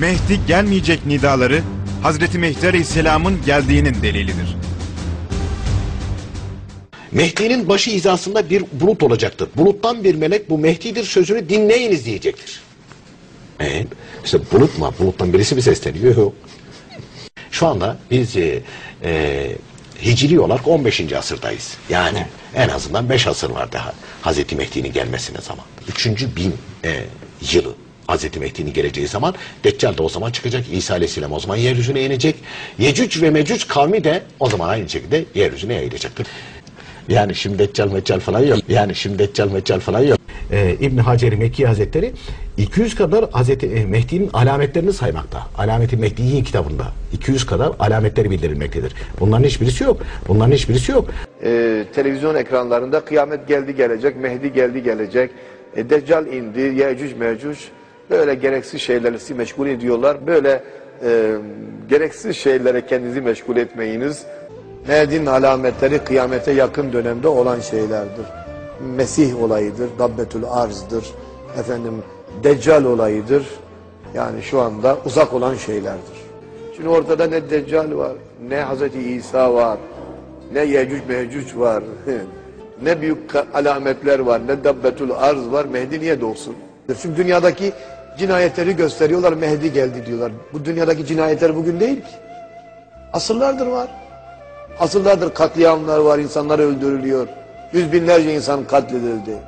Mehdi gelmeyecek nidaları Hazreti Mehdi Aleyhisselam'ın geldiğinin delilidir. Mehdi'nin başı hizasında bir bulut olacaktır. Buluttan bir melek bu Mehdi'dir sözünü dinleyiniz diyecektir. E, işte bulut mu? Buluttan birisi mi sesleniyor? Yok. Şu anda biz e, e, hicri olarak 15. asırdayız. Yani en azından 5 asır var daha Hazreti Mehdi'nin gelmesine zaman. 3. bin e, yılı Hazreti Mehdi'nin geleceği zaman Deccal da o zaman çıkacak. İsa Aleyhisselam o zaman yeryüzüne inecek. Yecüc ve Mecüc kavmi de o zaman aynı şekilde yeryüzüne yayılacaktır. Yani şimdi Deccal Meccal falan yok. Yani şimdi Deccal Meccal falan yok. Ee, İbn Hacer Mekki Hazretleri 200 kadar Hazreti e, Mehdi'nin alametlerini saymakta. Alameti Mehdi'yi kitabında 200 kadar alametleri bildirilmektedir. Bunların hiçbirisi yok. Bunların hiçbirisi yok. e, televizyon ekranlarında kıyamet geldi gelecek, Mehdi geldi gelecek, e, Deccal indi, Yecüc Mecüc böyle gereksiz şeylerle sizi meşgul ediyorlar. Böyle e, gereksiz şeylere kendinizi meşgul etmeyiniz. Mehdi'nin alametleri kıyamete yakın dönemde olan şeylerdir. Mesih olayıdır, Dabbetül Arz'dır, efendim Deccal olayıdır. Yani şu anda uzak olan şeylerdir. Şimdi ortada ne Deccal var, ne Hazreti İsa var, ne Yecüc Mecüc var, ne büyük alametler var, ne Dabbetül Arz var. Mehdi niye doğsun? Çünkü dünyadaki cinayetleri gösteriyorlar, Mehdi geldi diyorlar. Bu dünyadaki cinayetler bugün değil ki. Asırlardır var. Asırlardır katliamlar var, insanlar öldürülüyor. Yüz binlerce insan katledildi.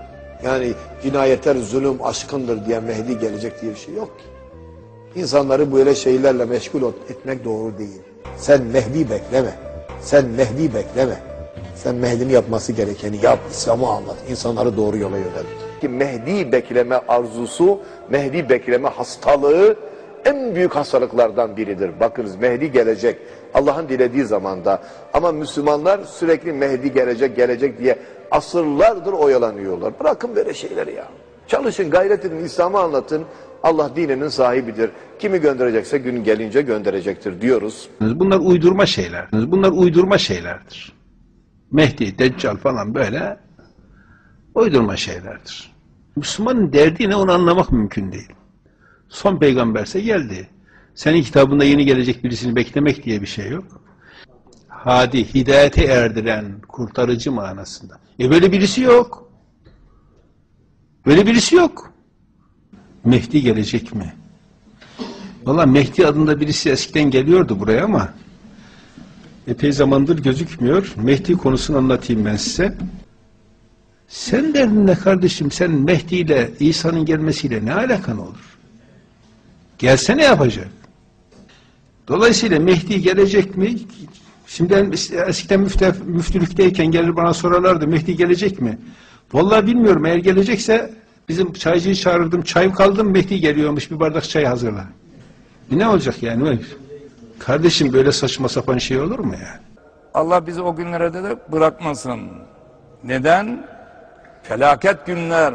Yani cinayetler zulüm aşkındır diye Mehdi gelecek diye bir şey yok ki. İnsanları böyle şeylerle meşgul etmek doğru değil. Sen Mehdi bekleme. Sen Mehdi bekleme. Sen Mehdi'nin yapması gerekeni yap, İslam'ı anlat, insanları doğru yola yönelt. Ki Mehdi bekleme arzusu, Mehdi bekleme hastalığı en büyük hastalıklardan biridir. Bakınız Mehdi gelecek. Allah'ın dilediği zamanda. Ama Müslümanlar sürekli Mehdi gelecek, gelecek diye asırlardır oyalanıyorlar. Bırakın böyle şeyleri ya. Çalışın, gayret edin, İslam'ı anlatın. Allah dininin sahibidir. Kimi gönderecekse gün gelince gönderecektir diyoruz. Bunlar uydurma şeyler. Bunlar uydurma şeylerdir. Mehdi, Deccal falan böyle uydurma şeylerdir. Müslümanın derdi ne onu anlamak mümkün değil. Son peygamberse geldi. Senin kitabında yeni gelecek birisini beklemek diye bir şey yok. Hadi, hidayete erdiren, kurtarıcı manasında. E böyle birisi yok. Böyle birisi yok. Mehdi gelecek mi? Valla Mehdi adında birisi eskiden geliyordu buraya ama epey zamandır gözükmüyor. Mehdi konusunu anlatayım ben size. Sen derdin ne kardeşim? Sen Mehdi ile İsa'nın gelmesiyle ne alakan olur? Gelse ne yapacak? Dolayısıyla Mehdi gelecek mi? Şimdi eskiden müfte, müftülükteyken gelir bana sorarlardı Mehdi gelecek mi? Vallahi bilmiyorum eğer gelecekse bizim çaycıyı çağırırdım. Çayım kaldı mı Mehdi geliyormuş bir bardak çay hazırla. E ne olacak yani? Kardeşim böyle saçma sapan şey olur mu ya? Allah bizi o günlere de bırakmasın. Neden? Felaket günler.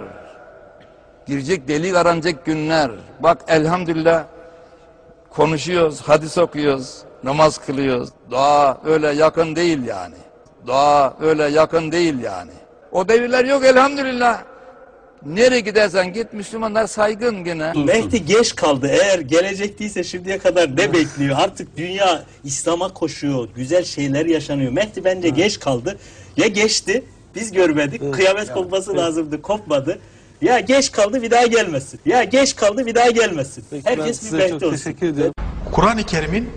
Girecek delik aranacak günler. Bak elhamdülillah konuşuyoruz, hadis okuyoruz, namaz kılıyoruz. Dua öyle yakın değil yani. Dua öyle yakın değil yani. O devirler yok elhamdülillah. Nereye gidersen git Müslümanlar saygın gene. Mehdi geç kaldı. Eğer gelecektiyse şimdiye kadar ne bekliyor? Artık dünya İslam'a koşuyor. Güzel şeyler yaşanıyor. Mehdi bence geç kaldı. Ya geçti. Biz görmedik. Kıyamet kopması lazımdı. Kopmadı. Ya geç kaldı bir daha gelmesin. Ya geç kaldı bir daha gelmesin. Herkes bir Mehdi olsun. Kur'an-ı Kerim'in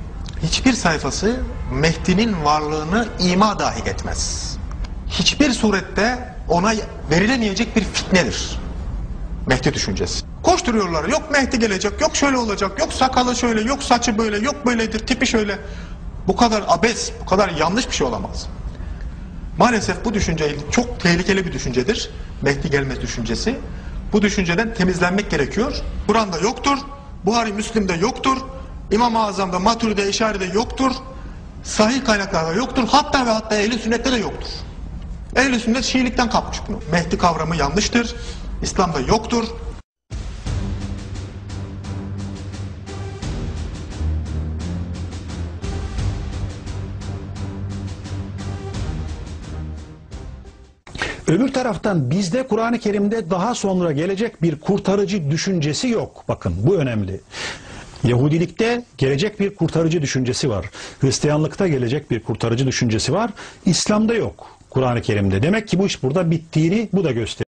hiçbir sayfası Mehdi'nin varlığını ima dahi etmez. Hiçbir surette ona verilemeyecek bir fitnedir. Mehdi düşüncesi. Koşturuyorlar. Yok Mehdi gelecek, yok şöyle olacak, yok sakalı şöyle, yok saçı böyle, yok böyledir, tipi şöyle. Bu kadar abes, bu kadar yanlış bir şey olamaz. Maalesef bu düşünce çok tehlikeli bir düşüncedir. Mehdi gelmez düşüncesi. Bu düşünceden temizlenmek gerekiyor. Kur'an'da yoktur. Buhari Müslim'de yoktur. İmam-ı Azam'da, Maturi'de, İşari'de yoktur. Sahih kaynaklarda yoktur. Hatta ve hatta ehli sünnette de yoktur. Ehli sünnet Şiilikten kapmış bunu. Mehdi kavramı yanlıştır. İslam'da yoktur. Öbür taraftan bizde Kur'an-ı Kerim'de daha sonra gelecek bir kurtarıcı düşüncesi yok. Bakın bu önemli. Yahudilikte gelecek bir kurtarıcı düşüncesi var. Hristiyanlıkta gelecek bir kurtarıcı düşüncesi var. İslam'da yok. Kur'an-ı Kerim'de. Demek ki bu iş burada bittiğini bu da gösteriyor.